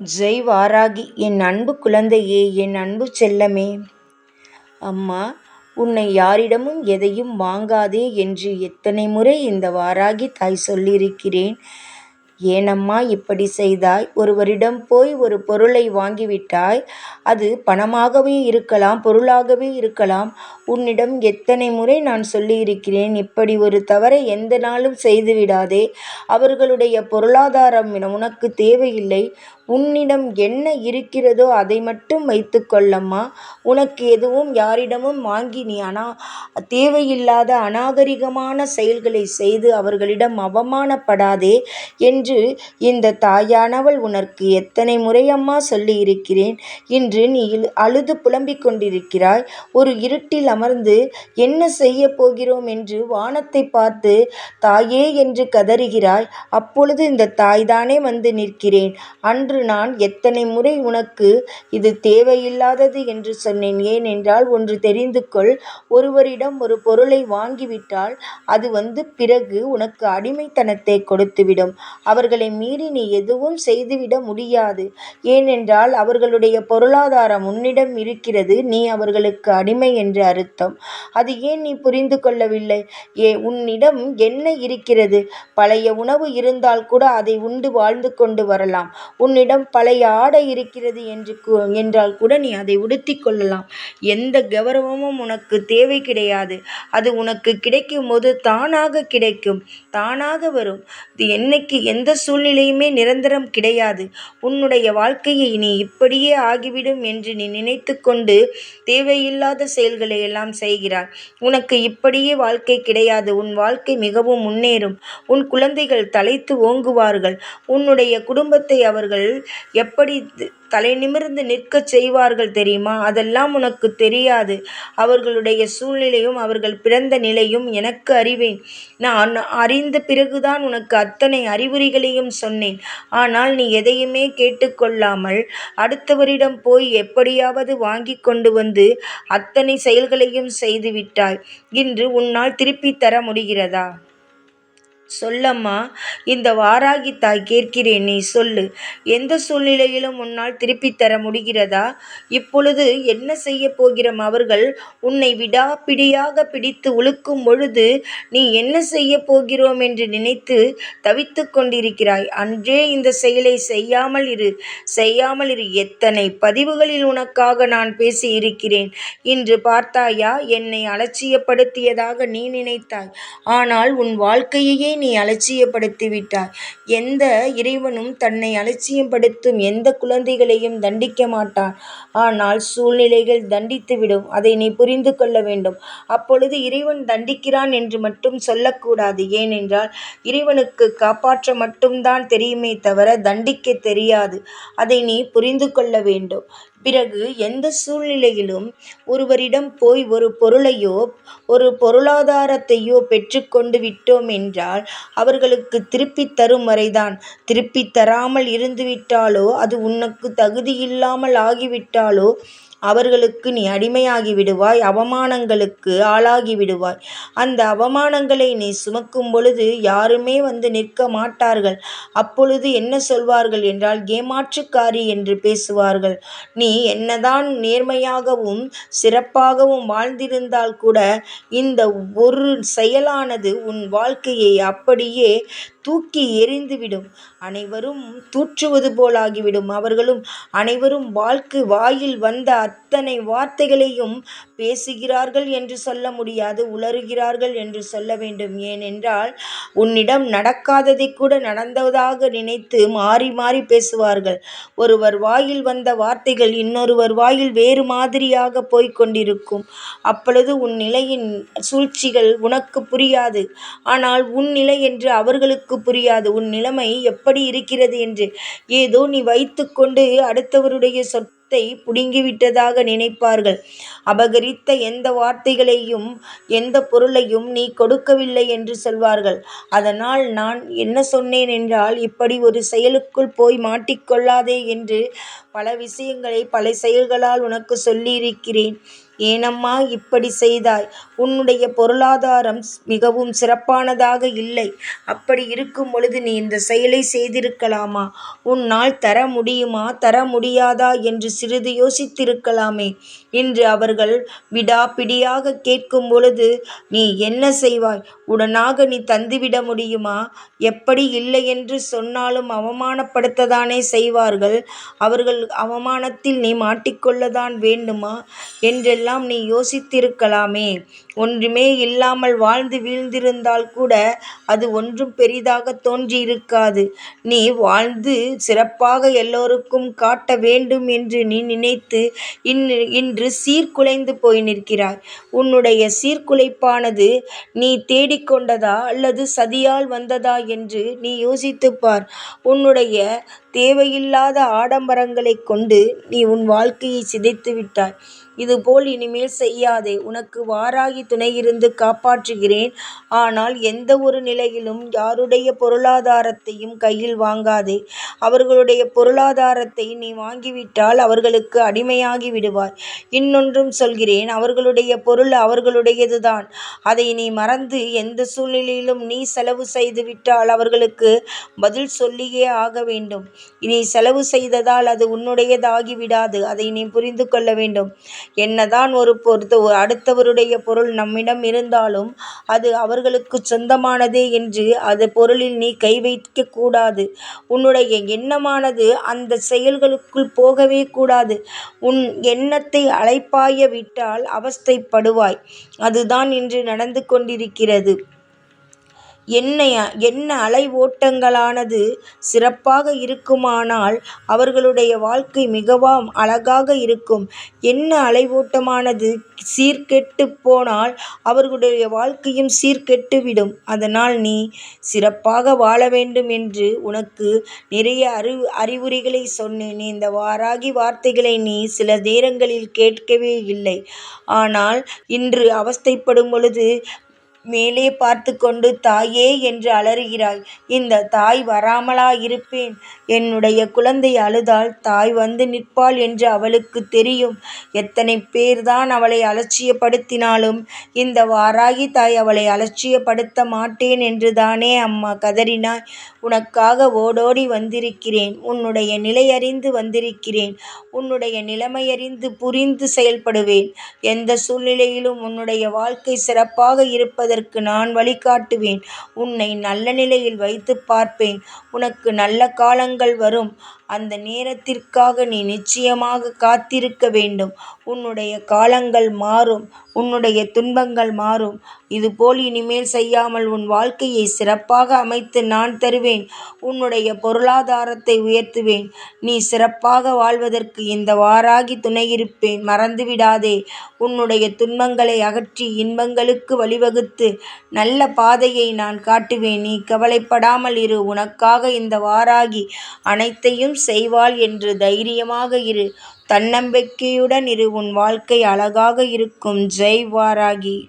ஜெய் வாராகி என் அன்பு குழந்தையே என் அன்பு செல்லமே. அம்மா உன்னை யாரிடமும் எதையும் வாங்காதே என்று எத்தனை முறை இந்த வாராகி தாய் சொல்லியிருக்கிறேன். ஏனம்மா இப்படி செய்தாய். ஒருவரிடம் போய் ஒரு பொருளை வாங்கிவிட்டாய். அது பணமாகவே இருக்கலாம் பொருளாகவே இருக்கலாம். உன்னிடம் எத்தனை முறை நான் சொல்லியிருக்கிறேன். இப்படி ஒரு தவறை எந்த நாளும் செய்துவிடாதே. அவர்களுடைய பொருளாதாரம் உனக்கு தேவையில்லை. உன்னிடம் என்ன இருக்கிறதோ அதை மட்டும் வைத்துக்கொள்ளம்மா. உனக்கு எதுவும் யாரிடமும் வாங்கி நீ அனா தேவையில்லாத அநாகரிகமான செயல்களை செய்து அவர்களிடம் அவமானப்படாதே என்று இந்த தாயானவள் உனக்கு எத்தனை முறையம்மா சொல்லியிருக்கிறேன். இன்று நீ அழுது புலம்பிக் கொண்டிருக்கிறாய். ஒரு இருட்டில் அமர்ந்து என்ன செய்ய போகிறோம் என்று வானத்தை பார்த்து தாயே என்று கதறுகிறாய். அப்பொழுது இந்த தாய்தானே வந்து நிற்கிறேன். அன்று நான் எத்தனை முறை உனக்கு இது தேவையில்லாதது என்று சொன்னேன். ஏனென்றால் ஒன்று தெரிந்து கொள் ஒருவரிடம் ஒரு பொருளை வாங்கிவிட்டால் அது வந்து பிறகு உனக்கு அடிமைத்தனத்தை கொடுத்துவிடும். அவர்களை மீறி நீ எதுவும் செய்துவிட முடியாது. ஏனென்றால் அவர்களுடைய பொருளாதாரம் உன்னிடம் இருக்கிறது நீ அவர்களுக்கு அடிமை என்று அர்த்தம். அது ஏன் நீ புரிந்து கொள்ளவில்லை? ஏ உன்னிடம் என்ன இருக்கிறது? பழைய உணவு இருந்தால் கூட அதை உண்டு வாழ்ந்து கொண்டு வரலாம். உன்னிடம் உன்னிடம் பழைய ஆடை இருக்கிறது என்று என்றால் கூட நீ அதை உடுத்தி கொள்ளலாம். எந்த கௌரவமும் உனக்கு தேவை கிடையாது. அது உனக்கு கிடைக்கும் போது தானாக கிடைக்கும். தானாக வரும். இது என்னைக்கு எந்த சூழ்நிலையுமே நிரந்தரம் கிடையாது. உன்னுடைய வாழ்க்கையை நீ இப்படியே ஆகிவிடும் என்று நீ நினைத்து கொண்டு தேவையில்லாத செயல்களை எல்லாம் செய்கிறாய். உனக்கு இப்படியே வாழ்க்கை கிடையாது. உன் வாழ்க்கை மிகவும் முன்னேறும். உன் குழந்தைகள் தலைத்து ஓங்குவார்கள். உன்னுடைய குடும்பத்தை அவர்கள் எப்படி தலை நிமிர்ந்து நிற்கச் செய்வார்கள் தெரியுமா? அதெல்லாம் உனக்கு தெரியாது. அவர்களுடைய சூழ்நிலையும் அவர்கள் பிறந்த நிலையும் எனக்கு அறிவேன். நான் அறிந்த பிறகுதான் உனக்கு அத்தனை அறிகுறிகளையும் சொன்னேன். ஆனால் நீ எதையுமே கேட்டுக்கொள்ளாமல் அடுத்தவரிடம் போய் எப்படியாவது வாங்கி கொண்டு வந்து அத்தனை செயல்களையும் செய்துவிட்டாய். இன்று உன்னால் திருப்பித் தர முடிகிறதா? சொல்லம்மா இந்த வாராகி தாய் கேட்கிறேன் நீ சொல்லு. எந்த சூழ்நிலையிலும் உன்னால் திருப்பித் தர முடிகிறதா? இப்பொழுது என்ன செய்ய போகிறோம்? அவர்கள் உன்னை விடாப்பிடியாக பிடித்து உழுக்கும் பொழுது நீ என்ன செய்ய போகிறோம் என்று நினைத்து தவித்து கொண்டிருக்கிறாய். அன்றே இந்த செயலை செய்யாமல் இரு. செய்யாமல் இரு. எத்தனை பதிவுகளில் உனக்காக நான் பேசி இருக்கிறேன் இன்று பார்த்தாயா? என்னை அலட்சியப்படுத்தியதாக நீ நினைத்தாய். ஆனால் உன் வாழ்க்கையையே நீ அலட்சியப்படுத்தி விட்டாய் எந்த இறைவனும் தன்னை அலட்சியப்படுத்தும் எந்த குழந்தைகளையும் தண்டிக்க மாட்டான். ஆனால் சூழ்நிலைகள் தண்டித்துவிடும். அதை நீ புரிந்து கொள்ள வேண்டும். அப்பொழுது இறைவன் தண்டிக்கிறான் என்று மட்டும் சொல்லக்கூடாது. ஏனென்றால் இறைவனுக்கு காப்பாற்ற மட்டும்தான் தெரியுமே தவிர தண்டிக்க தெரியாது. அதை நீ புரிந்து கொள்ள வேண்டும். பிறகு எந்த சூழ்நிலையிலும் ஒருவரிடம் போய் ஒரு பொருளையோ ஒரு பொருளாதாரத்தையோ பெற்றுக்கொண்டு விட்டோம் என்றால் அவர்களுக்கு திருப்பி தரும் வரைதான். திருப்பி தராமல் இருந்துவிட்டாலோ அது உனக்கு தகுதியில்லாமல் ஆகிவிட்டாலோ அவர்களுக்கு நீ அடிமையாகி விடுவாய் அவமானங்களுக்கு ஆளாகி விடுவாய். அந்த அவமானங்களை நீ சுமக்கும் பொழுது யாருமே வந்து நிற்க மாட்டார்கள். அப்பொழுது என்ன சொல்வார்கள் என்றால் ஏமாற்றுக்காரி என்று பேசுவார்கள். நீ என்னதான் நேர்மையாகவும் சிறப்பாகவும் வாழ்ந்திருந்தால் கூட இந்த ஒரு செயலானது உன் வாழ்க்கையை அப்படியே தூக்கி எறிந்துவிடும். அனைவரும் தூற்றுவது போலாகிவிடும். அவர்களும் அனைவரும் வாழ்க்கை வாயில் வந்த அத்தனை வார்த்தைகளையும் பேசுகிறார்கள் என்று சொல்ல முடியாது உளறுகிறார்கள் என்று சொல்ல வேண்டும். ஏனென்றால் உன்னிடம் நடக்காததை கூட நடந்ததாக நினைத்து மாறி மாறி பேசுவார்கள். ஒருவர் வாயில் வந்த வார்த்தைகள் இன்னொருவர் வாயில் வேறு மாதிரியாக போய்கொண்டிருக்கும் அப்பொழுது உன் நிலையின் சூழ்ச்சிகள் உனக்கு புரியாது. ஆனால் உன் நிலை என்று அவர்களுக்கு புரியாது. உன் நிலைமை எப்படி இருக்கிறது என்று ஏதோ நீ வைத்துக்கொண்டு அடுத்தவருடைய சொற் சொத்தை புடுங்கிவிட்டதாக நினைப்பார்கள். அபகரித்த எந்த வார்த்தைகளையும் எந்த பொருளையும் நீ கொடுக்கவில்லை என்று சொல்வார்கள். அதனால் நான் என்ன சொன்னேன் என்றால் இப்படி ஒரு செயலுக்குள் போய் மாட்டிக்கொள்ளாதே என்று பல விஷயங்களை பல செயல்களால் உனக்கு சொல்லியிருக்கிறேன். ஏனம்மா இப்படி செய்தாய்? உன்னுடைய பொருளாதாரம் மிகவும் சிறப்பானதாக இல்லை. அப்படி இருக்கும் பொழுது நீ இந்த செயலை செய்திருக்கலாமா? உன்னால் தர முடியுமா தர முடியாதா என்று சிறிது யோசித்திருக்கலாமே. இன்று அவர்கள் விடாப்பிடியாக கேட்கும் பொழுது நீ என்ன செய்வாய்? உடனாக நீ தந்துவிட முடியுமா? எப்படி இல்லை என்று சொன்னாலும் அவமானப்படுத்ததானே செய்வார்கள். அவர்கள் அவமானத்தில் நீ மாட்டிக்கொள்ளத்தான் வேண்டுமா? என்றெல்லாம் நீ யோசித்திருக்கலாமே. ஒன்றுமே இல்லாமல் வாழ்ந்து வீழ்ந்திருந்தால் கூட அது ஒன்றும் பெரிதாக தோன்றியிருக்காது. நீ வாழ்ந்து சிறப்பாக எல்லோருக்கும் காட்ட வேண்டும் என்று நீ நினைத்து இன்று சீர்குலைந்து போய் நிற்கிறாய். உன்னுடைய சீர்குலைப்பானது நீ தேடிக்கொண்டதா அல்லது சதியால் வந்ததா என்று நீ யோசித்துப்பார் உன்னுடைய தேவையில்லாத ஆடம்பரங்களைக் கொண்டு நீ உன் வாழ்க்கையை சிதைத்து விட்டாய் இதுபோல் இனிமேல் செய்யாதே. உனக்கு வாராகி துணையிருந்து காப்பாற்றுகிறேன். ஆனால் எந்த ஒரு நிலையிலும் யாருடைய பொருளாதாரத்தையும் கையில் வாங்காதே. அவர்களுடைய பொருளாதாரத்தை நீ வாங்கிவிட்டால் அவர்களுக்கு அடிமையாகி விடுவாய். இன்னொன்றும் சொல்கிறேன் அவர்களுடைய பொருள் அவர்களுடையதுதான். அதை நீ மறந்து எந்த சூழ்நிலையிலும் நீ செலவு செய்துவிட்டால் அவர்களுக்கு பதில் சொல்லியே ஆக வேண்டும். நீ செலவு செய்ததால் அது உன்னுடையதாகி விடாது அதை நீ புரிந்து கொள்ள வேண்டும். என்னதான் ஒரு அடுத்தவருடைய பொருள் நம்மிடம் இருந்தாலும் அது அவர்களுக்குச் சொந்தமானதே என்று அது பொருளில் நீ கை வைக்கக்கூடாது உன்னுடைய எண்ணமானது அந்த செயல்களுக்குள் போகவே கூடாது. உன் எண்ணத்தை அழைப்பாய விட்டால் அவஸ்தைப்படுவாய். அதுதான் இன்று நடந்து கொண்டிருக்கிறது. எண்ண அலை ஓட்டங்களானது சிறப்பாக இருக்குமானால் அவர்களுடைய வாழ்க்கை மிகவும் அழகாக இருக்கும். எண்ண அலை ஓட்டமானது சீர்கெட்டுப் போனால் அவர்களுடைய வாழ்க்கையும் சீர்கெட்டுவிடும். அதனால் நீ சிறப்பாக வாழ வேண்டும் என்று உனக்கு நிறைய அறிவுரைகளைச் சொன்னேன். இந்த வாராகி வார்த்தைகளை நீ சில நேரங்களில் கேட்கவே இல்லை. ஆனால் இன்று அவஸ்தைப்படும் பொழுது மேலே பார்த்துக்கொண்டு தாயே என்று அலறுகிறாய். இந்த தாய் வராமலா இருப்பேன்? என்னுடைய குழந்தை அழுதால் தாய் வந்து நிற்பாள் என்று அவளுக்கு தெரியும். எத்தனை பேர்தான் அவளை அலட்சியப்படுத்தினாலும் இந்த வாராகி தாய் அவளை அலட்சியப்படுத்த மாட்டேன் என்று தானே அம்மா கதறினாய். உனக்காக ஓடோடி வந்திருக்கிறேன். உன்னுடைய நிலையறிந்து வந்திருக்கிறேன். உன்னுடைய நிலைமையறிந்து புரிந்து செயல்படுவேன். எந்த சூழ்நிலையிலும் உன்னுடைய வாழ்க்கை சிறப்பாக இருப்பது இருப்பதற்கு நான் வழிகாட்டுவேன். உன்னை நல்ல நிலையில் வைத்துப் பார்ப்பேன். உனக்கு நல்ல காலங்கள் வரும். அந்த நேரத்திற்காக நீ நிச்சயமாக காத்திருக்க வேண்டும். உன்னுடைய காலங்கள் மாறும். உன்னுடைய துன்பங்கள் மாறும். இதுபோல் இனிமேல் செய்யாமல் உன் வாழ்க்கையை சிறப்பாக அமைத்து நான் தருவேன். உன்னுடைய பொருளாதாரத்தை உயர்த்துவேன். நீ சிறப்பாக வாழ்வதற்கு இந்த வாராகி துணையிருப்பேன். மறந்துவிடாதே. உன்னுடைய துன்பங்களை அகற்றி இன்பங்களுக்கு வழிவகுத்து நல்ல பாதையை நான் காட்டுவேன். நீ கவலைப்படாமல் இரு. உனக்காக இந்த வாராகி அனைத்தையும் செய்வாள் என்று தைரியமாக இரு. தன்னம்பிக்கையுடன் இரு. உன் வாழ்க்கை அழகாக இருக்கும். ஜெய் வாராகி.